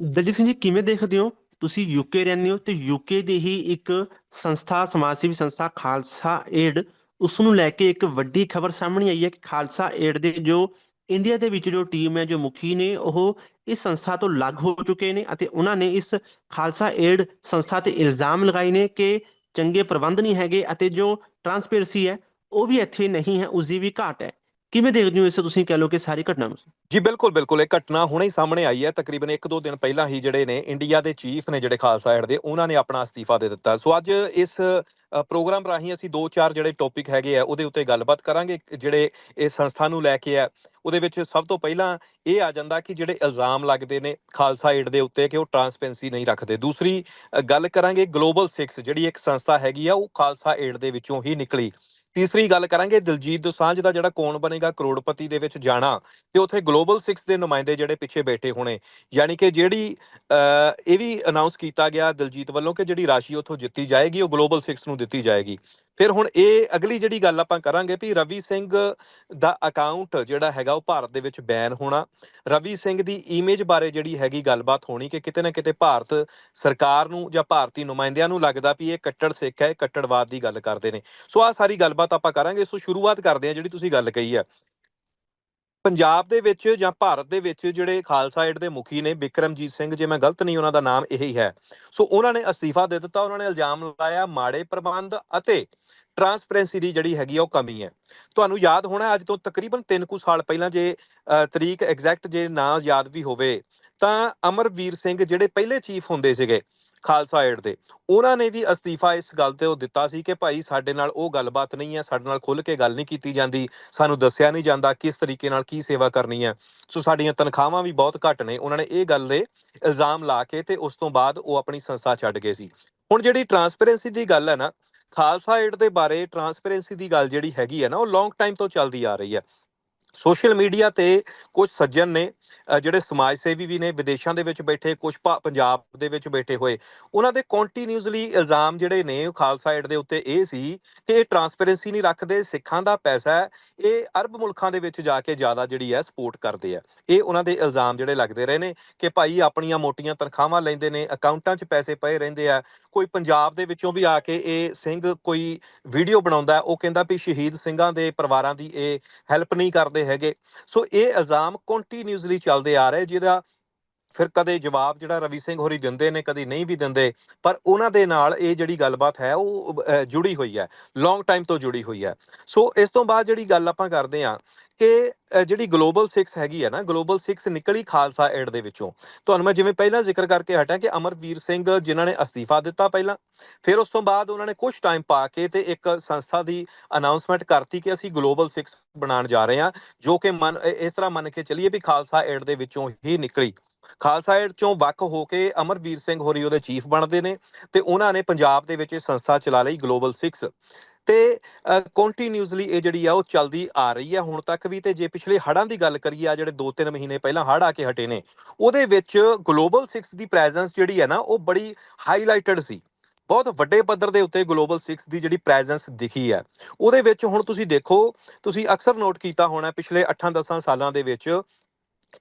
ਦਲਜੀਤ ਸਿੰਘ ਜੀ ਕਿਵੇਂ ਦੇਖਦੇ ਹੋ? ਤੁਸੀਂ ਯੂਕੇ ਰਹਿੰਦੇ ਹੋ ਤੇ ਯੂਕੇ ਦੀ ਹੀ ਇੱਕ ਸੰਸਥਾ, ਸਮਾਜ ਸੇਵੀ ਸੰਸਥਾ ਖਾਲਸਾ ਏਡ ਉਸ ਨੂੰ ਲੈ ਕੇ ਇੱਕ ਵੱਡੀ ਖਬਰ ਸਾਹਮਣੇ ਆਈ ਹੈ ਕਿ ਖਾਲਸਾ ਏਡ ਦੇ ਜੋ ਇੰਡੀਆ ਦੇ ਵਿੱਚ ਜੋ ਟੀਮ ਹੈ, ਜੋ ਮੁਖੀ ਨੇ, ਉਹ ਇਸ ਸੰਸਥਾ ਤੋਂ ਲੱਗ ਹੋ ਚੁੱਕੇ ਨੇ ਅਤੇ ਉਹਨਾਂ ਨੇ ਇਸ ਖਾਲਸਾ ਏਡ ਸੰਸਥਾ ਤੇ ਇਲਜ਼ਾਮ ਲਗਾਏ ਨੇ ਕਿ ਚੰਗੇ ਪ੍ਰਬੰਧ ਨਹੀਂ ਹੈਗੇ ਅਤੇ ਜੋ ਟਰਾਂਸਪੇਰੈਂਸੀ ਹੈ, ਉਹ ਵੀ ਇੱਥੇ ਨਹੀਂ ਹੈ, ਉਸ ਦੀ ਵੀ ਘਾਟ ਹੈ। ਕਿਵੇਂ ਦੇਖਦੇ ਹੋ ਇਸ ਤੁਸੀਂ ਕਹਿ ਲਓ ਕਿ ਸਾਰੀ ਘਟਨਾ ਨੂੰ? ਜੀ ਬਿਲਕੁਲ ਬਿਲਕੁਲ। ਇਹ ਘਟਨਾ ਹੁਣੇ ਹੀ ਸਾਹਮਣੇ ਆਈ ਹੈ। ਤਕਰੀਬਨ 1-2 ਦਿਨ ਪਹਿਲਾਂ ਹੀ ਜਿਹੜੇ ਨੇ ਇੰਡੀਆ ਦੇ ਚੀਫ ਨੇ ਜਿਹੜੇ ਖਾਲਸਾ ਏਡ ਦੇ, ਉਹਨਾਂ ਨੇ ਆਪਣਾ ਅਸਤੀਫਾ ਦੇ ਦਿੱਤਾ। ਸੋ ਅੱਜ ਇਸ ਪ੍ਰੋਗਰਾਮ ਰਾਹੀਂ ਅਸੀਂ ਦੋ ਚਾਰ ਜਿਹੜੇ ਟੌਪਿਕ ਹੈਗੇ ਆ, ਉਹਦੇ ਉੱਤੇ ਗੱਲਬਾਤ ਕਰਾਂਗੇ। ਜਿਹੜੇ ਇਹ ਸੰਸਥਾ ਨੂੰ ਲੈ ਕੇ ਆ, ਉਹਦੇ ਵਿੱਚ ਸਭ ਤੋਂ ਪਹਿਲਾਂ ਇਹ ਆ ਜਾਂਦਾ ਕਿ ਜਿਹੜੇ ਇਲਜ਼ਾਮ ਲੱਗਦੇ ਨੇ ਖਾਲਸਾ ਏਡ ਦੇ ਉੱਤੇ ਕਿ ਉਹ ਟਰਾਂਸਪੇਰੈਂਸੀ ਨਹੀਂ ਰੱਖਦੇ। ਦੂਸਰੀ ਗੱਲ ਕਰਾਂਗੇ ਗਲੋਬਲ 6 ਜਿਹੜੀ ਇੱਕ ਸੰਸਥਾ ਹੈਗੀ ਆ, ਉਹ ਖਾਲਸਾ ਏਡ ਦੇ ਵਿੱਚੋਂ ਹੀ ਨਿਕਲੀ। ਤੀਸਰੀ ਗੱਲ ਕਰਾਂਗੇ ਦਿਲਜੀਤ ਦੋਸਾਂਝ ਦਾ ਜਿਹੜਾ ਕੌਣ ਬਣੇਗਾ ਕਰੋੜਪਤੀ ਦੇ ਵਿੱਚ ਜਾਣਾ ਤੇ ਉੱਥੇ ਗਲੋਬਲ 6 ਦੇ ਨੁਮਾਇੰਦੇ ਜਿਹੜੇ ਪਿੱਛੇ ਬੈਠੇ ਹੋਣੇ ਯਾਨੀ ਕਿ ਜਿਹੜੀ ਅ, ਇਹ ਵੀ ਅਨਾਉਂਸ ਕੀਤਾ ਗਿਆ ਦਿਲਜੀਤ ਵੱਲੋਂ ਕਿ ਜਿਹੜੀ ਰਾਸ਼ੀ ਉੱਥੋਂ ਜਿੱਤੀ ਜਾਏਗੀ ਉਹ ਗਲੋਬਲ 6 ਨੂੰ ਦਿੱਤੀ ਜਾਏਗੀ। ਫਿਰ ਹੁਣ ਇਹ ਅਗਲੀ ਜਿਹੜੀ ਗੱਲ ਆਪਾਂ ਕਰਾਂਗੇ ਵੀ ਰਵੀ ਸਿੰਘ ਦਾ ਅਕਾਊਂਟ ਜਿਹੜਾ ਹੈਗਾ ਉਹ ਭਾਰਤ ਦੇ ਵਿੱਚ ਬੈਨ ਹੋਣਾ। ਰਵੀ ਸਿੰਘ ਦੀ ਇਮੇਜ ਬਾਰੇ ਜਿਹੜੀ ਹੈਗੀ ਗੱਲਬਾਤ ਹੋਣੀ ਕਿ ਕਿਤੇ ਨਾ ਕਿਤੇ ਭਾਰਤ ਸਰਕਾਰ ਨੂੰ ਜਾਂ ਭਾਰਤੀ ਨੁਮਾਇੰਦਿਆਂ ਨੂੰ ਲੱਗਦਾ ਵੀ ਇਹ ਕੱਟੜ ਸਿੱਖ ਹੈ ਕੱਟੜਵਾਦ ਦੀ ਗੱਲ ਕਰਦੇ ਨੇ। ਸੋ ਆ ਸਾਰੀ ਗੱਲਬਾਤ ਆਪਾਂ ਕਰਾਂਗੇ। ਸੋ ਸ਼ੁਰੂਆਤ ਕਰਦੇ ਹਾਂ ਜਿਹੜੀ ਤੁਸੀਂ ਗੱਲ ਕਹੀ ਹੈ। ਪੰਜਾਬ ਦੇ ਵਿੱਚ ਜਾਂ ਭਾਰਤ ਦੇ ਵਿੱਚ ਜਿਹੜੇ ਖਾਲਸਾ ਏਡ ਦੇ ਮੁਖੀ ਨੇ ਬਿਕਰਮਜੀਤ ਸਿੰਘ, ਜੇ ਮੈਂ ਗਲਤ ਨਹੀਂ, ਉਹਨਾਂ ਦਾ ਨਾਮ ਇਹੀ ਹੈ। ਸੋ ਉਹਨਾਂ ਨੇ ਅਸਤੀਫਾ ਦੇ ਦਿੱਤਾ, ਉਹਨਾਂ ਨੇ ਇਲਜ਼ਾਮ ਲਾਇਆ ਮਾੜੇ ਪ੍ਰਬੰਧ ਅਤੇ ਟਰਾਂਸਪਰੈਂਸੀ ਦੀ ਜਿਹੜੀ ਹੈਗੀ ਆ ਉਹ ਕਮੀ ਹੈ। ਤੁਹਾਨੂੰ ਯਾਦ ਹੋਣਾ ਅੱਜ ਤੋਂ ਤਕਰੀਬਨ 3 ਕੁ ਸਾਲ ਪਹਿਲਾਂ ਜੇ ਤਰੀਕ ਐਗਜ਼ੈਕਟ ਜੇ ਨਾ ਯਾਦ ਵੀ ਹੋਵੇ, ਤਾਂ ਅਮਰਵੀਰ ਸਿੰਘ ਜਿਹੜੇ ਪਹਿਲੇ ਚੀਫ ਹੁੰਦੇ ਸੀਗੇ ਖਾਲਸਾ ਏਡ ਦੇ। ਉਹਨਾਂ ਨੇ ਵੀ ਅਸਤੀਫਾ ਇਸ ਗੱਲ ਤੇ ਉਹ ਦਿੱਤਾ ਸੀ ਕਿ ਭਾਈ ਸਾਡੇ ਨਾਲ ਉਹ ਗੱਲਬਾਤ ਨਹੀਂ ਹੈ, ਸਾਡੇ ਨਾਲ ਖੁੱਲ ਕੇ ਗੱਲ ਨਹੀਂ ਕੀਤੀ ਜਾਂਦੀ, ਸਾਨੂੰ ਦੱਸਿਆ ਨਹੀਂ ਜਾਂਦਾ ਕਿਸ ਤਰੀਕੇ ਨਾਲ ਕੀ ਸੇਵਾ ਕਰਨੀ ਹੈ। ਸੋ ਸਾਡੀਆਂ ਤਨਖਾਹਾਂ ਵੀ ਬਹੁਤ ਘੱਟ ਨੇ। ਉਹਨਾਂ ਨੇ ਇਹ ਗੱਲ ਦੇ ਇਲਜ਼ਾਮ ਲਾ ਕੇ ਤੇ ਉਸ ਤੋਂ ਬਾਅਦ ਉਹ ਆਪਣੀ ਸੰਸਥਾ ਛੱਡ ਗਏ ਸੀ। ਹੁਣ ਜਿਹੜੀ ਟਰਾਂਸਪੇਰੈਂਸੀ ਦੀ ਗੱਲ ਹੈ ਨਾ, ਖਾਲਸਾ ਏਡ ਦੇ ਬਾਰੇ ਟਰਾਂਸਪੇਰੈਂਸੀ ਦੀ ਗੱਲ ਜਿਹੜੀ ਹੈਗੀ ਹੈ ਨਾ, ਉਹ ਲੌਂਗ ਟਾਈਮ ਤੋਂ ਚੱਲਦੀ ਆ ਰਹੀ ਹੈ। ਸੋਸ਼ਲ ਮੀਡੀਆ ਤੇ ਕੁਝ ਸੱਜਣ ਨੇ ਜਿਹੜੇ ਸਮਾਜ ਸੇਵੀ ਵੀ ਨੇ, ਵਿਦੇਸ਼ਾਂ ਦੇ ਵਿੱਚ ਬੈਠੇ ਕੁਝ ਪੰਜਾਬ ਦੇ ਵਿੱਚ ਬੈਠੇ ਹੋਏ, ਉਹਨਾਂ ਦੇ ਕੰਟੀਨਿਊਸਲੀ ਇਲਜ਼ਾਮ ਜਿਹੜੇ ਨੇ, ਉਹ ਖਾਲਸਾ ਏਡ ਦੇ ਉੱਤੇ ਇਹ ਸੀ ਕਿ ਇਹ ਟਰਾਂਸਪੇਰੈਂਸੀ ਨਹੀਂ ਰੱਖਦੇ, ਸਿੱਖਾਂ ਦਾ ਪੈਸਾ ਇਹ ਅਰਬ ਮੁਲਕਾਂ ਦੇ ਵਿੱਚ ਜਾ ਕੇ ਜ਼ਿਆਦਾ ਜਿਹੜੀ ਹੈ ਸਪੋਰਟ ਕਰਦੇ ਆ। ਇਹ ਉਹਨਾਂ ਦੇ ਇਲਜ਼ਾਮ ਜਿਹੜੇ ਲੱਗਦੇ ਰਹੇ ਨੇ ਕਿ ਭਾਈ ਆਪਣੀਆਂ ਮੋਟੀਆਂ ਤਨਖਾਹਾਂ ਲੈਂਦੇ ਨੇ, ਅਕਾਊਂਟਾਂ 'ਚ ਪੈਸੇ ਪਏ ਰਹਿੰਦੇ ਆ, ਕੋਈ ਪੰਜਾਬ ਦੇ ਵਿੱਚੋਂ ਵੀ ਆ ਕੇ ਇਹ ਸਿੰਘ ਕੋਈ ਵੀਡੀਓ ਬਣਾਉਂਦਾ, ਉਹ ਕਹਿੰਦਾ ਵੀ ਸ਼ਹੀਦ ਸਿੰਘਾਂ ਦੇ ਪਰਿਵਾਰਾਂ ਦੀ ਇਹ ਹੈਲਪ ਨਹੀਂ ਕਰਦੇ ਹੈਗੇ। ਸੋ ਇਹ ਇਲਜ਼ਾਮ ਕੰਟੀਨਿਊਸਲੀ ਚੱਲਦੇ ਆ ਰਹੇ ਜਿਹਦਾ ਫਿਰ ਕਦੇ ਜਵਾਬ ਜਿਹੜਾ ਰਵੀ ਸਿੰਘ ਹੋਰੀ ਦਿੰਦੇ ਨੇ, ਕਦੀ ਨਹੀਂ ਵੀ ਦਿੰਦੇ, ਪਰ ਉਹਨਾਂ ਦੇ ਨਾਲ ਇਹ ਜਿਹੜੀ ਗੱਲਬਾਤ ਹੈ, ਉਹ ਜੁੜੀ ਹੋਈ ਹੈ ਲੌਂਗ ਟਾਈਮ ਤੋਂ ਜੁੜੀ ਹੋਈ ਹੈ। ਸੋ ਇਸ ਤੋਂ ਬਾਅਦ ਜਿਹੜੀ ਗੱਲ ਆਪਾਂ ਕਰਦੇ ਹਾਂ ਕਿ ਜਿਹੜੀ ਗਲੋਬਲ 6 ਹੈਗੀ ਹੈ ਨਾ ਗਲੋਬਲ 6 ਨਿਕਲੀ ਖਾਲਸਾ ਏਡ ਦੇ ਵਿੱਚੋਂ। ਤੁਹਾਨੂੰ ਮੈਂ ਜਿਵੇਂ ਪਹਿਲਾਂ ਜ਼ਿਕਰ ਕਰਕੇ ਹਟਿਆ ਕਿ ਅਮਰਵੀਰ ਸਿੰਘ ਜਿਨ੍ਹਾਂ ਨੇ ਅਸਤੀਫਾ ਦਿੱਤਾ ਪਹਿਲਾਂ, ਫਿਰ ਉਸ ਤੋਂ ਬਾਅਦ ਉਹਨਾਂ ਨੇ ਕੁਝ ਟਾਈਮ ਪਾ ਕੇ ਤੇ ਇੱਕ ਸੰਸਥਾ ਦੀ ਅਨਾਉਂਸਮੈਂਟ ਕਰਤੀ ਕਿ ਅਸੀਂ ਗਲੋਬਲ 6 ਬਣਾਉਣ ਜਾ ਰਹੇ ਹਾਂ, ਜੋ ਕਿ ਮਨ, ਇਸ ਤਰ੍ਹਾਂ ਮੰਨ ਕੇ ਚੱਲੀਏ ਵੀ ਖਾਲਸਾ ਏਡ ਦੇ ਵਿੱਚੋਂ ਹੀ ਨਿਕਲੀ। ਖਾਲਸਾ ਏਡ ਚੋਂ ਵੱਖ ਹੋ ਕੇ ਅਮਰਵੀਰ ਸਿੰਘ ਹੋਰੀ ਉਹਦੇ ਚੀਫ ਬਣਦੇ ਨੇ ਤੇ ਉਹਨਾਂ ਨੇ ਪੰਜਾਬ ਦੇ ਵਿੱਚ ਇਹ ਸੰਸਥਾ ਚਲਾ ਲਈ ਗਲੋਬਲ 6 ਤੇ ਕੰਟੀਨਿਊਸਲੀ ਇਹ ਜਿਹੜੀ ਆ ਉਹ ਚੱਲਦੀ ਆ ਰਹੀ ਹੈ ਹੁਣ ਤੱਕ ਵੀ ਤੇ ਜੇ ਪਿਛਲੇ ਹੜ੍ਹਾਂ ਦੀ ਗੱਲ ਕਰੀਏ, ਆ ਜਿਹੜੇ 2-3 ਮਹੀਨੇ ਪਹਿਲਾਂ ਹੜ੍ਹ ਆ ਕੇ ਹਟੇ ਨੇ, ਉਹਦੇ ਵਿੱਚ ਗਲੋਬਲ 6 ਦੀ ਪ੍ਰੈਜ਼ੈਂਸ ਜਿਹੜੀ ਹੈ ਨਾ ਉਹ ਬੜੀ ਹਾਈਲਾਈਟਡ ਸੀ। ਬਹੁਤ ਵੱਡੇ ਪੱਧਰ ਦੇ ਉੱਤੇ ਗਲੋਬਲ 6 ਦੀ ਜਿਹੜੀ ਪ੍ਰੈਜ਼ੈਂਸ ਦਿਖੀ ਹੈ ਉਹਦੇ ਵਿੱਚ ਹੁਣ ਤੁਸੀਂ ਦੇਖੋ, ਤੁਸੀਂ ਅਕਸਰ ਨੋਟ ਕੀਤਾ ਹੋਣਾ ਪਿਛਲੇ 8-10 ਸਾਲਾਂ ਦੇ ਵਿੱਚ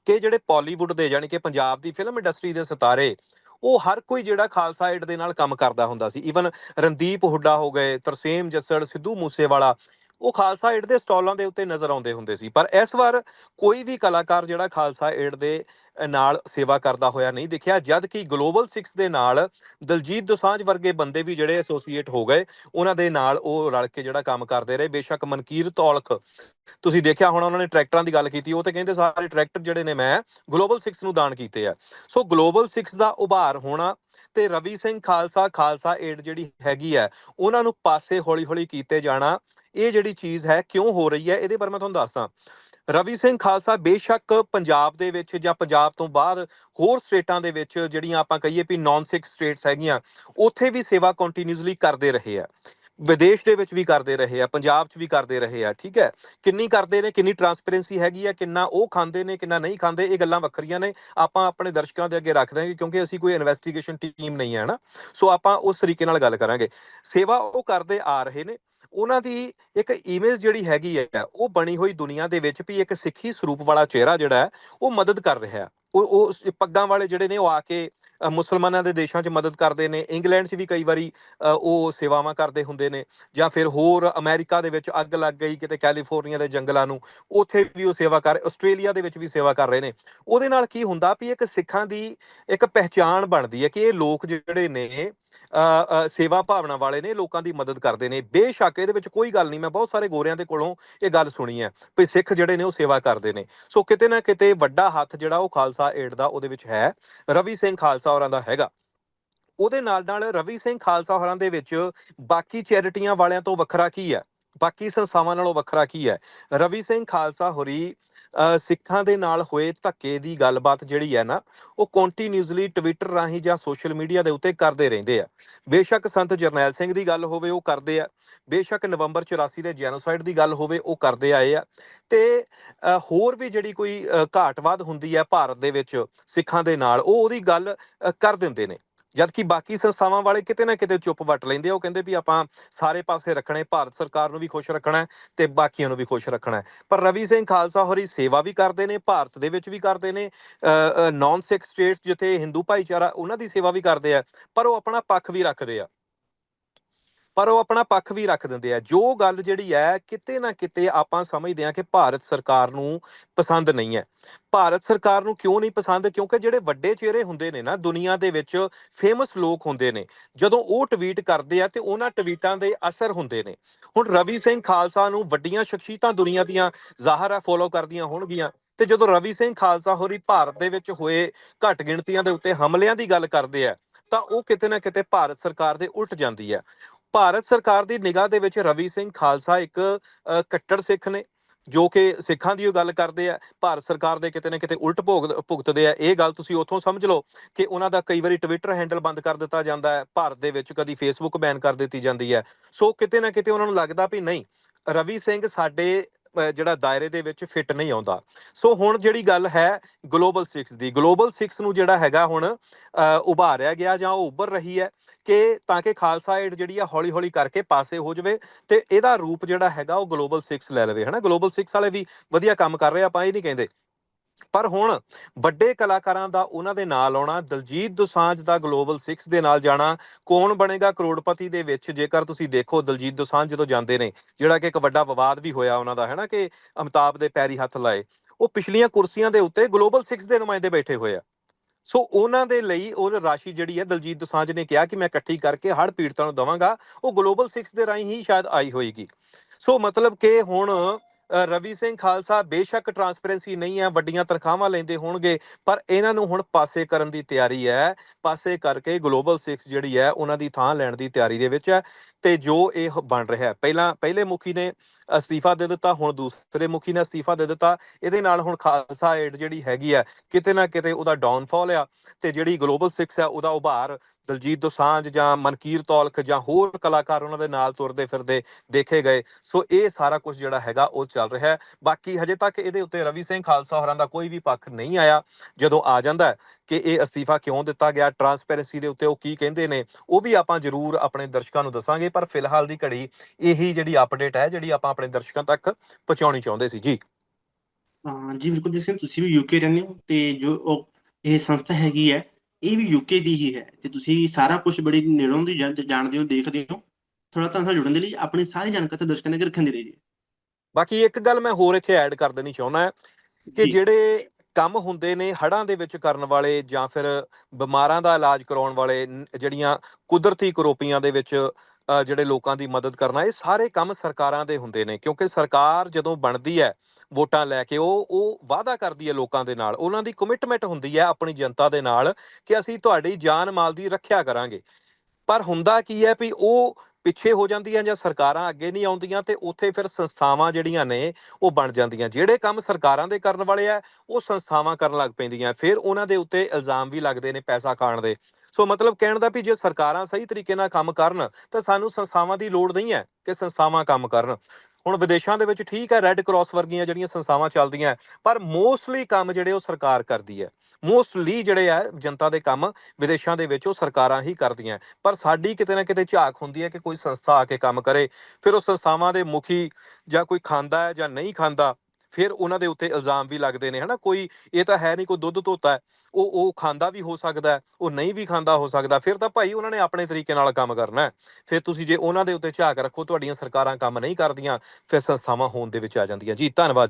ਕਿ ਜਿਹੜੇ ਪਾਲੀਵੁੱਡ ਦੇ ਯਾਨੀ ਕਿ ਪੰਜਾਬ ਦੀ ਫਿਲਮ ਇੰਡਸਟਰੀ ਦੇ ਸਿਤਾਰੇ, ਉਹ ਹਰ ਕੋਈ ਜਿਹੜਾ ਖਾਲਸਾ ਏਡ ਦੇ ਨਾਲ ਕੰਮ ਕਰਦਾ ਹੁੰਦਾ ਸੀ। ਈਵਨ ਰਣਦੀਪ ਹੁੱਡਾ ਹੋ ਗਏ, ਤਰਸੇਮ ਜੱਸੜ, ਸਿੱਧੂ ਮੂਸੇਵਾਲਾ, ਉਹ ਖਾਲਸਾ ਏਡ ਦੇ ਸਟਾਲਾਂ ਦੇ ਉੱਤੇ ਨਜ਼ਰ ਆਉਂਦੇ ਹੁੰਦੇ ਸੀ। ਪਰ ਇਸ ਵਾਰ ਕੋਈ ਵੀ ਕਲਾਕਾਰ ਜਿਹੜਾ ਖਾਲਸਾ ਏਡ ਦੇ ਨਾਲ ਸੇਵਾ ਕਰਦਾ ਹੋਇਆ ਨਹੀਂ ਦਿਖਿਆ, ਜਦ ਕਿ ਗਲੋਬਲ 6 ਦੇ ਨਾਲ ਦਲਜੀਤ ਦੋਸਾਂਝ ਵਰਗੇ ਬੰਦੇ ਵੀ ਜਿਹੜੇ ਐਸੋਸੀਏਟ ਹੋ ਗਏ, ਉਹਨਾਂ ਦੇ ਨਾਲ ਉਹ ਰਲ ਕੇ ਜਿਹੜਾ ਕੰਮ ਕਰਦੇ ਰਹੇ, ਬੇਸ਼ੱਕ ਮਨਕੀਰ ਤੌਲਖ। ਤੁਸੀਂ ਦੇਖਿਆ ਹੋਣਾ ਉਹਨਾਂ ਨੇ ਟਰੈਕਟਰਾਂ ਦੀ ਗੱਲ ਕੀਤੀ, ਉਹ ਤੇ ਕਹਿੰਦੇ ਸਾਰੇ ਟਰੈਕਟਰ ਜਿਹੜੇ ਨੇ ਮੈਂ ਗਲੋਬਲ 6 ਨੂੰ ਦਾਨ ਕੀਤੇ ਆ। ਸੋ ਗਲੋਬਲ 6 ਦਾ ਉਭਾਰ ਹੋਣਾ ਤੇ ਰਵੀ ਸਿੰਘ ਖਾਲਸਾ ਖਾਲਸਾ ਏਡ ਜਿਹੜੀ ਹੈਗੀ ਹੈ ਉਹਨਾਂ ਨੂੰ ਪਾਸੇ ਹੌਲੀ-ਹੌਲੀ ਕੀਤੇ ਜਾਣਾ, ਇਹ ਜਿਹੜੀ ਚੀਜ਼ ਹੈ ਕਿਉਂ ਹੋ ਰਹੀ ਹੈ, ਇਹਦੇ ਬਾਰੇ ਮੈਂ ਤੁਹਾਨੂੰ ਦੱਸਦਾ। ਰਵੀ ਸਿੰਘ ਖਾਲਸਾ ਬੇਸ਼ੱਕ ਪੰਜਾਬ ਦੇ ਵਿੱਚ ਜਾਂ ਪੰਜਾਬ ਤੋਂ ਬਾਅਦ ਹੋਰ ਸਟੇਟਾਂ ਦੇ ਵਿੱਚ ਜਿਹੜੀਆਂ ਆਪਾਂ ਕਹੀਏ ਵੀ ਨਾਨ ਸਿਕ ਸਟੇਟਸ ਹੈਗੀਆਂ, ਉੱਥੇ ਵੀ ਸੇਵਾ ਕੰਟੀਨਿਊਸਲੀ ਕਰਦੇ ਰਹੇ ਆ। ਵਿਦੇਸ਼ ਦੇ ਵਿੱਚ ਵੀ ਕਰਦੇ ਰਹੇ ਆ, ਪੰਜਾਬ 'ਚ ਵੀ ਕਰਦੇ ਰਹੇ ਆ, ਠੀਕ ਹੈ? ਕਿੰਨੀ ਕਰਦੇ ਨੇ, ਕਿੰਨੀ ਟਰਾਂਸਪੇਰੈਂਸੀ ਹੈਗੀ ਆ, ਕਿੰਨਾ ਉਹ ਖਾਂਦੇ ਨੇ, ਕਿੰਨਾ ਨਹੀਂ ਖਾਂਦੇ, ਇਹ ਗੱਲਾਂ ਵੱਖਰੀਆਂ ਨੇ। ਆਪਾਂ ਆਪਣੇ ਦਰਸ਼ਕਾਂ ਦੇ ਅੱਗੇ ਰੱਖ ਦਾਂਗੇ ਕਿਉਂਕਿ ਅਸੀਂ ਕੋਈ ਇਨਵੈਸਟੀਗੇਸ਼ਨ ਟੀਮ ਨਹੀਂ ਹੈ ਨਾ ਸੋ ਆਪਾਂ ਉਸ ਤਰੀਕੇ ਨਾਲ ਗੱਲ ਕਰਾਂਗੇ। ਸੇਵਾ ਉਹ ਕਰਦੇ ਆ ਰਹੇ ਨੇ ਉਹਨਾਂ ਦੀ ਇੱਕ ਇਮੇਜ ਜਿਹੜੀ ਹੈਗੀ ਹੈ ਉਹ ਬਣੀ ਹੋਈ ਦੁਨੀਆ ਦੇ ਵਿੱਚ ਵੀ ਇੱਕ ਸਿੱਖੀ ਸਰੂਪ ਵਾਲਾ ਚਿਹਰਾ ਜਿਹੜਾ ਹੈ, ਉਹ ਮਦਦ ਕਰ ਰਿਹਾ ਹੈ। ਉਹ ਉਹ ਪੱਗਾਂ ਵਾਲੇ ਜਿਹੜੇ ਨੇ, ਉਹ ਆ ਕੇ ਮੁਸਲਮਾਨਾਂ ਦੇ ਦੇਸ਼ਾਂ 'ਚ ਮਦਦ ਕਰਦੇ ਨੇ। ਇੰਗਲੈਂਡ 'ਚ ਵੀ ਕਈ ਵਾਰੀ ਉਹ ਸੇਵਾਵਾਂ ਕਰਦੇ ਹੁੰਦੇ ਨੇ। ਜਾਂ ਫਿਰ ਹੋਰ ਅਮਰੀਕਾ ਦੇ ਵਿੱਚ ਅੱਗ ਲੱਗ ਗਈ ਕਿਤੇ ਕੈਲੀਫੋਰਨੀਆ ਦੇ ਜੰਗਲਾਂ ਨੂੰ, ਉੱਥੇ ਵੀ ਉਹ ਸੇਵਾ ਕਰ, ਆਸਟ੍ਰੇਲੀਆ ਦੇ ਵਿੱਚ ਵੀ ਸੇਵਾ ਕਰ ਰਹੇ ਨੇ। ਉਹਦੇ ਨਾਲ ਕੀ ਹੁੰਦਾ ਵੀ ਇੱਕ ਸਿੱਖਾਂ ਦੀ ਇੱਕ ਪਹਿਚਾਣ ਬਣਦੀ ਹੈ ਕਿ ਇਹ ਲੋਕ ਜਿਹੜੇ ਨੇ ਸੇਵਾ ਭਾਵਨਾ ਵਾਲੇ ਨੇ ਲੋਕਾਂ ਦੀ ਮਦਦ ਕਰਦੇ ਨੇ। ਬੇਸ਼ੱਕ ਇਹਦੇ ਵਿੱਚ ਕੋਈ ਗੱਲ ਨਹੀਂ, ਮੈਂ ਬਹੁਤ ਸਾਰੇ ਗੋਰਿਆਂ ਦੇ ਕੋਲੋਂ ਇਹ ਗੱਲ ਸੁਣੀ ਹੈ ਵੀ ਸਿੱਖ ਜਿਹੜੇ ਨੇ ਉਹ ਸੇਵਾ ਕਰਦੇ ਨੇ। ਸੋ ਕਿਤੇ ਨਾ ਕਿਤੇ ਵੱਡਾ ਹੱਥ ਜਿਹੜਾ ਉਹ ਖਾਲਸਾ ਏਡ ਦਾ ਉਹਦੇ ਵਿੱਚ ਹੈ, ਰਵੀ ਸਿੰਘ ਖਾਲਸਾ ਹੋਰਾਂ ਦਾ ਹੈਗਾ। ਉਹਦੇ ਨਾਲ ਨਾਲ ਰਵੀ ਸਿੰਘ ਖਾਲਸਾ ਹੋਰਾਂ ਦੇ ਵਿੱਚ ਬਾਕੀ ਚੈਰਿਟੀਆਂ ਵਾਲਿਆਂ ਤੋਂ ਵੱਖਰਾ ਕੀ ਹੈ? ਬਾਕੀ ਸੰਸਥਾਵਾਂ ਨਾਲੋਂ ਵੱਖਰਾ ਕੀ ਹੈ? ਰਵੀ ਸਿੰਘ ਖਾਲਸਾ ਹੋਰੀ ਸਿੱਖਾਂ ਦੇ ਨਾਲ ਹੋਏ ਧੱਕੇ ਦੀ ਗੱਲਬਾਤ ਜਿਹੜੀ ਹੈ ਨਾ ਉਹ ਕੰਟੀਨਿਊਸਲੀ ਟਵਿੱਟਰ ਰਾਹੀਂ ਜਾਂ ਸੋਸ਼ਲ ਮੀਡੀਆ ਦੇ ਉੱਤੇ ਕਰਦੇ ਰਹਿੰਦੇ ਆ। ਬੇਸ਼ੱਕ ਸੰਤ ਜਰਨੈਲ ਸਿੰਘ ਦੀ ਗੱਲ ਹੋਵੇ ਉਹ ਕਰਦੇ ਆ। ਬੇਸ਼ੱਕ ਨਵੰਬਰ 84 ਦੇ ਜੈਨੋਸਾਈਡ ਦੀ ਗੱਲ ਹੋਵੇ ਉਹ ਕਰਦੇ ਆਏ ਆ। ਤੇ ਹੋਰ ਵੀ ਜਿਹੜੀ ਕੋਈ ਅ, ਘਾਟਵਾਦ ਹੁੰਦੀ ਹੈ ਭਾਰਤ ਦੇ ਵਿੱਚ ਸਿੱਖਾਂ ਦੇ ਨਾਲ ਉਹ ਉਹਦੀ ਗੱਲ ਕਰ ਦਿੰਦੇ ਨੇ। ਜਦ ਕਿ ਬਾਕੀ ਸੰਸਥਾਵਾਂ ਵਾਲੇ ਕਿਤੇ ਨਾ ਕਿਤੇ ਚੁੱਪ ਵੱਟ ਲੈਂਦੇ ਆ, ਉਹ ਕਹਿੰਦੇ ਵੀ ਆਪਾਂ ਸਾਰੇ ਪਾਸੇ ਰੱਖਣੇ, ਭਾਰਤ ਸਰਕਾਰ ਨੂੰ ਵੀ ਖੁਸ਼ ਰੱਖਣਾ ਹੈ ਤੇ ਬਾਕੀਆਂ ਨੂੰ ਵੀ ਖੁਸ਼ ਰੱਖਣਾ ਪਰ ਰਵੀ ਸਿੰਘ ਖਾਲਸਾ ਹੋਰੀ ਸੇਵਾ ਵੀ ਕਰਦੇ ਨੇ, ਭਾਰਤ ਦੇ ਵਿੱਚ ਵੀ ਕਰਦੇ ਨੇ ਨਾਨ ਸਿੱਖ ਸਟੇਟਸ ਜਿੱਥੇ ਹਿੰਦੂ ਭਾਈਚਾਰਾ ਉਹਨਾਂ ਦੀ ਸੇਵਾ ਵੀ ਕਰਦੇ ਆ, ਪਰ ਉਹ ਆਪਣਾ ਪੱਖ ਵੀ ਰੱਖਦੇ ਆ। ਪਰ ਉਹ ਆਪਣਾ ਪੱਖ ਵੀ ਰੱਖ ਦਿੰਦੇ ਆ। ਜੋ ਗੱਲ ਜਿਹੜੀ ਹੈ, ਕਿਤੇ ਨਾ ਕਿਤੇ ਆਪਾਂ ਸਮਝਦੇ ਆ ਕਿ ਭਾਰਤ ਸਰਕਾਰ ਨੂੰ ਪਸੰਦ ਨਹੀਂ ਹੈ। ਭਾਰਤ ਸਰਕਾਰ ਨੂੰ ਕਿਉਂ ਨਹੀਂ ਪਸੰਦ? ਕਿਉਂਕਿ ਜਿਹੜੇ ਵੱਡੇ ਚਿਹਰੇ ਹੁੰਦੇ ਨੇ ਨਾ, ਦੁਨੀਆ ਦੇ ਵਿੱਚ ਫੇਮਸ ਲੋਕ ਹੁੰਦੇ ਨੇ, ਜਦੋਂ ਉਹ ਟਵੀਟ ਕਰਦੇ ਆ ਤੇ ਉਹਨਾਂ ਟਵੀਟਾਂ ਦੇ ਅਸਰ ਹੁੰਦੇ ਨੇ। ਹੁਣ ਰਵੀ ਸਿੰਘ ਖਾਲਸਾ ਨੂੰ ਵੱਡੀਆਂ ਸ਼ਖਸੀਅਤਾਂ ਦੁਨੀਆ ਦੀਆਂ ਜ਼ਾਹਰ ਹੈ ਫੋਲੋ ਕਰਦੀਆਂ ਹੋਣਗੀਆਂ ਤੇ ਜਦੋਂ ਰਵੀ ਸਿੰਘ ਖਾਲਸਾ ਹੋਰੀ ਭਾਰਤ ਦੇ ਵਿੱਚ ਹੋਏ ਘੱਟ ਗਿਣਤੀਆਂ ਦੇ ਉੱਤੇ ਹਮਲਿਆਂ ਦੀ ਗੱਲ ਕਰਦੇ ਆ, ਤਾਂ ਉਹ ਕਿਤੇ ਨਾ ਕਿਤੇ ਭਾਰਤ ਸਰਕਾਰ ਦੇ ਉਲਟ ਜਾਂਦੀ ਹੈ। ਭਾਰਤ ਸਰਕਾਰ ਦੀ ਨਿਗਾਹ ਦੇ ਵਿੱਚ ਰਵੀ ਸਿੰਘ ਖਾਲਸਾ ਇੱਕ ਕੱਟੜ ਸਿੱਖ ਨੇ, ਜੋ ਕਿ ਸਿੱਖਾਂ ਦੀ ਉਹ ਗੱਲ ਕਰਦੇ ਆ, ਭਾਰਤ ਸਰਕਾਰ ਦੇ ਕਿਤੇ ਨਾ ਕਿਤੇ ਉਲਟ ਭੋਗ, ਭੁਗਤਦੇ ਆ। ਇਹ ਗੱਲ ਤੁਸੀਂ ਉੱਥੋਂ ਸਮਝ ਲਓ ਕਿ ਉਹਨਾਂ ਦਾ ਕਈ ਵਾਰੀ ਟਵਿੱਟਰ ਹੈਂਡਲ ਬੰਦ ਕਰ ਦਿੱਤਾ ਜਾਂਦਾ ਹੈ, ਭਾਰਤ ਦੇ ਵਿੱਚ ਕਦੀ ਫੇਸਬੁੱਕ ਬੈਨ ਕਰ ਦਿੱਤੀ ਜਾਂਦੀ ਹੈ। ਸੋ ਕਿਤੇ ਨਾ ਕਿਤੇ ਉਹਨਾਂ ਨੂੰ ਲੱਗਦਾ ਵੀ ਨਹੀਂ, ਰਵੀ ਸਿੰਘ ਸਾਡੇ ਜਿਹੜਾ ਦਾਇਰੇ ਦੇ ਵਿੱਚ ਫਿੱਟ ਨਹੀਂ ਆਉਂਦਾ। ਸੋ ਹੁਣ ਜਿਹੜੀ ਗੱਲ ਹੈ ਗਲੋਬਲ 6 ਦੀ ਗਲੋਬਲ 6 ਨੂੰ ਜਿਹੜਾ ਹੈਗਾ ਹੁਣ ਅ, ਉਭਾਰਿਆ ਗਿਆ ਜਾਂ ਉਹ ਉੱਭਰ ਰਹੀ ਹੈ ਕਿ ਤਾਂ ਕਿ ਖਾਲਸਾ ਏਡ ਜਿਹੜੀ ਆ ਹੌਲੀ ਹੌਲੀ ਕਰਕੇ ਪਾਸੇ ਹੋ ਜਾਵੇ ਤੇ ਇਹਦਾ ਰੂਪ ਜਿਹੜਾ ਹੈਗਾ ਉਹ ਗਲੋਬਲ 6 ਲੈ ਲਵੇ ਹਨਾ? ਗਲੋਬਲ 6 ਵਾਲੇ ਵੀ ਵਧੀਆ ਕੰਮ ਕਰ ਰਹੇ ਆਪਾਂ ਇਹ ਨਹੀਂ ਕਹਿੰਦੇ। ਪਰ ਹੁਣ ਵੱਡੇ ਕਲਾਕਾਰਾਂ ਦਾ ਉਹਨਾਂ ਦੇ ਨਾਲ ਆਉਣਾ, ਦਲਜੀਤ ਦੋਸਾਂਝ ਦਾ ਗਲੋਬਲ 6 ਦੇ ਨਾਲ ਜਾਣਾ, ਕੌਣ ਬਣੇਗਾ ਕਰੋੜਪਤੀ ਦੇ ਵਿੱਚ? ਜੇਕਰ ਤੁਸੀਂ ਦੇਖੋ, ਦਲਜੀਤ ਦੋਸਾਂਝ ਜਦੋਂ ਜਾਂਦੇ ਨੇ, ਜਿਹੜਾ ਕਿ ਇੱਕ ਵੱਡਾ ਵਿਵਾਦ ਵੀ ਹੋਇਆ ਉਹਨਾਂ ਦਾ ਹੈ ਨਾ ਕਿ ਅਮਿਤਾਭ ਦੇ ਪੈਰੀ ਹੱਥ ਲਾਏ, ਉਹ ਪਿਛਲੀਆਂ ਕੁਰਸੀਆਂ ਦੇ ਉੱਤੇ ਗਲੋਬਲ 6 ਦੇ ਨੁਮਾਇੰਦੇ ਬੈਠੇ ਹੋਏ ਆ। ਸੋ ਉਹਨਾਂ ਦੇ ਲਈ ਉਹ ਰਾਸ਼ੀ ਜਿਹੜੀ ਹੈ, ਦਲਜੀਤ ਦੋਸਾਂਝ ਨੇ ਕਿਹਾ ਕਿ ਮੈਂ ਇਕੱਠੀ ਕਰਕੇ ਹੜ ਪੀੜਤਾਂ ਨੂੰ ਦਵਾਂਗਾ, ਉਹ ਗਲੋਬਲ 6 ਦੇ ਰਾਹੀਂ ਹੀ ਸ਼ਾਇਦ ਆਈ ਹੋਏਗੀ। ਸੋ ਮਤਲਬ ਕਿ ਹੁਣ ਰਵੀ ਸਿੰਘ ਖਾਲਸਾ ਬੇਸ਼ੱਕ ਟਰਾਂਸਪੇਰੈਂਸੀ ਨਹੀਂ ਹੈ, ਵੱਡੀਆਂ ਤਨਖਾਹਾਂ ਲੈਂਦੇ ਹੋਣਗੇ, ਪਰ ਇਹਨਾਂ ਨੂੰ ਹੁਣ ਪਾਸੇ ਕਰਨ ਦੀ ਤਿਆਰੀ ਹੈ। ਪਾਸੇ ਕਰਕੇ ਗਲੋਬਲ 6 ਜਿਹੜੀ ਹੈ, ਉਹਨਾਂ ਦੀ ਥਾਂ ਲੈਣ ਦੀ ਤਿਆਰੀ ਦੇ ਵਿੱਚ ਹੈ ਤੇ ਜੋ ਇਹ ਬਣ ਰਿਹਾ ਪਹਿਲਾਂ, ਪਹਿਲੇ ਮੁਖੀ ਨੇ ਅਸਤੀਫਾ ਦੇ ਦਿੱਤਾ, ਹੁਣ ਦੂਸਰੇ ਮੁਖੀ ਨੇ ਅਸਤੀਫਾ ਦੇ ਦਿੱਤਾ। ਇਹਦੇ ਨਾਲ ਹੁਣ ਖਾਲਸਾ ਏਡ ਜਿਹੜੀ ਹੈਗੀ ਆ ਕਿਤੇ ਨਾ ਕਿਤੇ ਉਹਦਾ ਡਾਊਨਫਾਲ ਆ ਤੇ ਜਿਹੜੀ ਗਲੋਬਲ ਸਿਕਸ ਆ, ਉਹਦਾ ਉਭਾਰ ਦਲਜੀਤ ਦੋਸਾਂਝ ਜਾਂ ਮਨਕੀਰ ਤੌਲਖ ਜਾਂ ਹੋਰ ਕਲਾਕਾਰ ਉਹਨਾਂ ਦੇ ਨਾਲ ਤੁਰਦੇ ਫਿਰਦੇ ਦੇਖੇ ਗਏ। ਸੋ ਇਹ ਸਾਰਾ ਕੁਝ ਜਿਹੜਾ ਹੈਗਾ ਉਹ ਚੱਲ ਰਿਹਾ ਹੈ। ਬਾਕੀ ਹਜੇ ਤੱਕ ਇਹਦੇ ਉੱਤੇ ਰਵੀ ਸਿੰਘ ਖਾਲਸਾ ਹੋਰਾਂ ਦਾ ਕੋਈ ਵੀ ਪੱਖ ਨਹੀਂ ਆਇਆ। ਜਦੋਂ ਆ ਜਾਂਦਾ ਕਿ ਇਹ ਅਸਤੀਫਾ ਕਿਉਂ ਦਿੱਤਾ ਗਿਆ ਟਰਾਂਸਪੇਰੈਂਸੀ ਦੇ ਉੱਤੇ ਉਹ ਕੀ ਕਹਿੰਦੇ ਨੇ ਉਹ ਵੀ ਆਪਾਂ ਜ਼ਰੂਰ ਆਪਣੇ ਦਰਸ਼ਕਾਂ ਨੂੰ ਦੱਸਾਂਗੇ ਪਰ ਫਿਲਹਾਲ ਦੀ ਘੜੀ ਇਹੀ ਜਿਹੜੀ ਅਪਡੇਟ ਹੈ ਜਿਹੜੀ ਆਪਾਂ ਆਪਣੇ ਦਰਸ਼ਕਾਂ ਤੱਕ ਪਹੁੰਚਾਉਣੀ ਚਾਹੁੰਦੇ ਸੀ। ਜੀ। ਹਾਂ ਜੀ ਬਿਲਕੁਲ ਜਿਵੇਂ ਤੁਸੀਂ ਵੀ ਯੂਕੇ ਰਹਿੰਦੇ ਹੋ ਤੇ ਜੋ ਉਹ ਇਹ ਸੰਸਥਾ ਹੈਗੀ ਹੈ ਇਹ ਵੀ ਯੂਕੇ ਦੀ ਹੀ ਹੈ ਤੇ ਤੁਸੀਂ ਸਾਰਾ ਕੁਝ ਬੜੀ ਨੇੜੋਂ ਦੀ ਜਾਣ- ਜਾਣਦੇ ਹੋ ਦੇਖਦੇ ਹੋ ਥੋੜਾ ਤਾਂ ਜੁੜਨ ਦੇ ਲਈ ਆਪਣੀ ਸਾਰੀ ਜਾਣਕਾਰੀ ਤਾਂ ਦਰਸ਼ਕਾਂ ਦੇ ਅੱਗੇ ਰੱਖਣ ਦੇ ਲਈ ਬਾਕੀ ਇੱਕ ਗੱਲ ਮੈਂ ਹੋਰ ਇੱਥੇ ਐਡ ਕਰ ਦੇਣੀ ਚਾਹੁੰਦਾ ਹਾਂ ਕਿ। ਜਿਹੜੇ ਕੰਮ ਹੁੰਦੇ ਨੇ ਹੜ੍ਹਾਂ ਦੇ ਵਿੱਚ ਕਰਨ ਵਾਲੇ ਜਾਂ ਫਿਰ ਬਿਮਾਰਾਂ ਦਾ ਇਲਾਜ ਕਰਾਉਣ ਵਾਲੇ ਜਿਹੜੀਆਂ ਕੁਦਰਤੀ ਕਰੋਪੀਆਂ ਦੇ ਵਿੱਚ ਜਿਹੜੇ ਲੋਕਾਂ ਦੀ ਮਦਦ ਕਰਨਾ, ਇਹ ਸਾਰੇ ਕੰਮ ਸਰਕਾਰਾਂ ਦੇ ਹੁੰਦੇ ਨੇ, ਕਿਉਂਕਿ ਸਰਕਾਰ ਜਦੋਂ ਬਣਦੀ ਹੈ, ਵੋਟਾਂ ਲੈ ਕੇ ਉਹ ਉਹ ਵਾਅਦਾ ਕਰਦੀ ਹੈ ਲੋਕਾਂ ਦੇ ਨਾਲ, ਉਹਨਾਂ ਦੀ ਕਮਿਟਮੈਂਟ ਹੁੰਦੀ ਹੈ ਆਪਣੀ ਜਨਤਾ ਦੇ ਨਾਲ ਕਿ ਅਸੀਂ ਤੁਹਾਡੀ ਜਾਨ ਮਾਲ ਦੀ ਰੱਖਿਆ ਕਰਾਂਗੇ। ਪਰ ਹੁੰਦਾ ਕੀ ਹੈ ਵੀ ਉਹ ਪਿੱਛੇ ਹੋ ਜਾਂਦੀਆਂ ਜਾਂ ਸਰਕਾਰਾਂ ਅੱਗੇ ਨਹੀਂ ਆਉਂਦੀਆਂ ਤੇ ਉੱਥੇ ਫਿਰ ਸੰਸਥਾਵਾਂ ਜਿਹੜੀਆਂ ਨੇ ਉਹ ਬਣ ਜਾਂਦੀਆਂ। ਜਿਹੜੇ ਕੰਮ ਸਰਕਾਰਾਂ ਦੇ ਕਰਨ ਵਾਲੇ ਆ, ਉਹ ਸੰਸਥਾਵਾਂ ਕਰਨ ਲੱਗ ਪੈਂਦੀਆਂ। ਫਿਰ ਉਹਨਾਂ ਦੇ ਉੱਤੇ ਇਲਜ਼ਾਮ ਵੀ ਲੱਗਦੇ ਨੇ ਪੈਸਾ ਖਾਣ ਦੇ। ਸੋ ਮਤਲਬ ਕਹਿਣ ਦਾ ਵੀ ਜੇ ਸਰਕਾਰਾਂ ਸਹੀ ਤਰੀਕੇ ਨਾਲ ਕੰਮ ਕਰਨ, ਤਾਂ ਸਾਨੂੰ ਸੰਸਥਾਵਾਂ ਦੀ ਲੋੜ ਨਹੀਂ ਹੈ ਕਿ ਸੰਸਥਾਵਾਂ ਕੰਮ ਕਰਨ। ਹੁਣ ਵਿਦੇਸ਼ਾਂ ਦੇ ਵਿੱਚ ਠੀਕ ਹੈ ਰੈੱਡ ਕਰਾਸ ਵਰਗੀਆਂ ਜਿਹੜੀਆਂ ਸੰਸਥਾਵਾਂ ਚੱਲਦੀਆਂ, ਪਰ ਮੋਸਟਲੀ ਕੰਮ ਜਿਹੜੇ ਉਹ ਸਰਕਾਰ ਕਰਦੀ ਹੈ। ਮੋਸਟਲੀ ਜਿਹੜੇ ਆ ਜਨਤਾ ਦੇ ਕੰਮ ਵਿਦੇਸ਼ਾਂ ਦੇ ਵਿੱਚ ਉਹ ਸਰਕਾਰਾਂ ਹੀ ਕਰਦੀਆਂ। ਪਰ ਸਾਡੀ ਕਿਤੇ ਨਾ ਕਿਤੇ ਝਾਕ ਹੁੰਦੀ ਹੈ ਕਿ ਕੋਈ ਸੰਸਥਾ ਆ ਕੇ ਕੰਮ ਕਰੇ, ਫਿਰ ਉਹ ਸੰਸਥਾਵਾਂ ਦੇ ਮੁਖੀ ਜਾਂ ਕੋਈ ਖਾਂਦਾ ਹੈ ਜਾਂ ਨਹੀਂ ਖਾਂਦਾ, ਫਿਰ ਉਹਨਾਂ ਦੇ ਉੱਤੇ ਇਲਜ਼ਾਮ ਵੀ ਲੱਗਦੇ ਨੇ, ਹਨਾ? ਕੋਈ ਇਹ ਤਾਂ ਹੈ ਨਹੀਂ ਕੋਈ ਦੁੱਧ ਧੋਤਾ ਹੈ, ਉਹ ਉਹ ਖਾਂਦਾ ਵੀ ਹੋ ਸਕਦਾ ਉਹ ਨਹੀਂ ਵੀ ਖਾਂਦਾ ਹੋ ਸਕਦਾ, ਫਿਰ ਤਾਂ ਭਾਈ ਉਹਨਾਂ ਨੇ ਆਪਣੇ ਤਰੀਕੇ ਨਾਲ ਕੰਮ ਕਰਨਾ ਹੈ। ਫਿਰ ਤੁਸੀਂ ਜੇ ਉਹਨਾਂ ਦੇ ਉੱਤੇ ਝਾਕ ਰੱਖੋ, ਤੁਹਾਡੀਆਂ ਸਰਕਾਰਾਂ ਕੰਮ ਨਹੀਂ ਕਰਦੀਆਂ, ਫਿਰ ਸੰਸਥਾਵਾਂ ਹੋਣ ਦੇ ਵਿੱਚ ਆ ਜਾਂਦੀਆਂ। ਜੀ, ਧੰਨਵਾਦ ਜੀ।